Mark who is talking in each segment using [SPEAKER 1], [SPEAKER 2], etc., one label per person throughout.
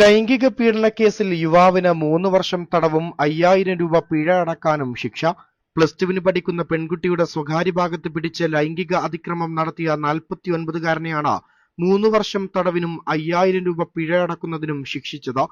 [SPEAKER 1] ലൈംഗിക പീഡന കേസിൽ യുവാവിന് മൂന്ന് വർഷം തടവും അയ്യായിരം രൂപ പിഴ അടക്കാനും ശിക്ഷ. പ്ലസ് ടുവിന് പഠിക്കുന്ന പെൺകുട്ടിയുടെ സ്വകാര്യ ഭാഗത്ത് പിടിച്ച് ലൈംഗിക അതിക്രമം നടത്തിയ നാൽപ്പത്തി ഒൻപതുകാരനെയാണ് മൂന്ന് വർഷം തടവിനും അയ്യായിരം രൂപ പിഴ അടക്കുന്നതിനും ശിക്ഷിച്ചത്.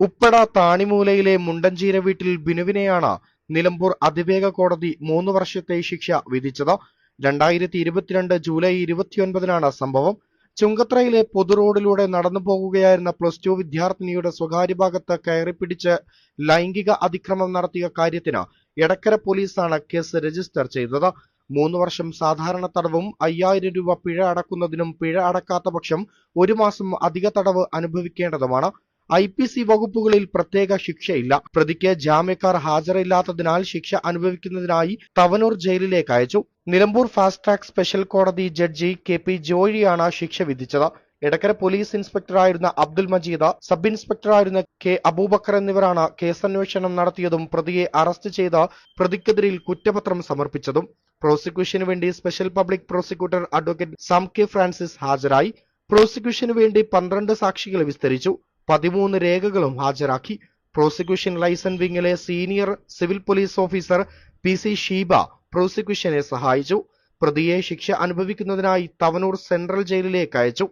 [SPEAKER 1] ഉപ്പട താണിമൂലയിലെ മുണ്ടഞ്ചീര വീട്ടിൽ ബിനുവിനെയാണ് നിലമ്പൂർ അതിവേഗ കോടതി മൂന്ന് വർഷത്തെ ശിക്ഷ വിധിച്ചത്. രണ്ടായിരത്തി ഇരുപത്തിരണ്ട് ജൂലൈ ഇരുപത്തിയൊൻപതിനാണ് സംഭവം. ചുങ്കത്രയിലെ പൊതുറോഡിലൂടെ നടന്നു പോകുകയായിരുന്ന പ്ലസ് ടു വിദ്യാർത്ഥിനിയുടെ സ്വകാര്യ ഭാഗത്ത് കയറിപ്പിടിച്ച് ലൈംഗിക അതിക്രമം നടത്തിയ കാര്യത്തിന് എടക്കര പോലീസാണ് കേസ് രജിസ്റ്റർ ചെയ്തത്. മൂന്ന് വർഷം സാധാരണ തടവും അയ്യായിരം രൂപ പിഴ അടക്കുന്നതിനും പിഴ അടക്കാത്ത പക്ഷം ഒരു മാസം അധിക തടവ് അനുഭവിക്കേണ്ടതുമാണ്. ഐ പി സി വകുപ്പുകളിൽ പ്രത്യേക ശിക്ഷയില്ല. പ്രതിക്ക് ജാമ്യക്കാർ ഹാജരില്ലാത്തതിനാൽ ശിക്ഷ അനുഭവിക്കുന്നതിനായി തവനൂർ ജയിലിലേക്ക് അയച്ചു. നിലമ്പൂർ ഫാസ്റ്റ് ട്രാക്ക് സ്പെഷ്യൽ കോടതി ജഡ്ജി കെ പി ജോയിയാണ് ശിക്ഷ വിധിച്ചത്. എടക്കര പോലീസ് ഇൻസ്പെക്ടറായിരുന്ന അബ്ദുൽ മജീദ് സബ് ഇൻസ്പെക്ടറായിരുന്ന കെ അബൂബക്കർ എന്നിവരാണ് കേസന്വേഷണം നടത്തിയതും പ്രതിയെ അറസ്റ്റ് ചെയ്ത് പ്രതിക്കെതിരിൽ കുറ്റപത്രം സമർപ്പിച്ചതും. പ്രോസിക്യൂഷന് വേണ്ടി special public prosecutor advocate Sam K Francis ഹാജരായി. പ്രോസിക്യൂഷന് വേണ്ടി പന്ത്രണ്ട് സാക്ഷികളെ വിസ്തരിച്ചു. പതിമൂന്ന് രേഖകളും ഹാജരാക്കി. Prosecution liaison വിങ്ങിലെ senior civil police officer P C Sheeba പ്രോസിക്യൂഷനെ സഹായിച്ചു. പ്രതിയെ ശിക്ഷ അനുഭവിക്കുന്നതിനായി തവനൂർ സെൻട്രൽ ജയിലിലേക്ക് അയച്ചു.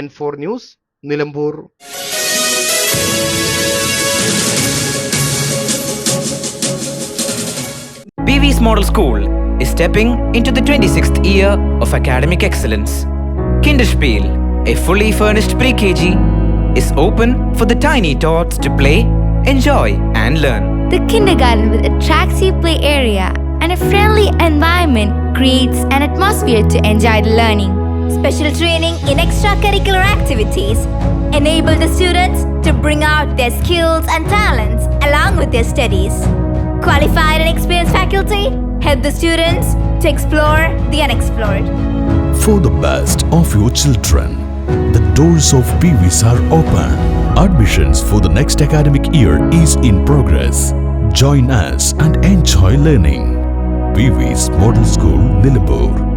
[SPEAKER 1] N four news Nilambur.
[SPEAKER 2] BV's Model School is stepping into the 26th year of academic excellence. Kinderspiel, a fully furnished pre KG, is open for the tiny tots to play, enjoy, and learn.
[SPEAKER 3] The kindergarten with attractive play area and a friendly environment creates an atmosphere to enjoy the learning. Special training in extracurricular activities enable the students to bring out their skills and talents along with their studies. Qualified and experienced faculty help the students to explore the unexplored.
[SPEAKER 4] For the best of your children, the doors of PVs are open. Admissions for the next academic year is in progress. Join us and enjoy learning. PV's Model School, Nilambur.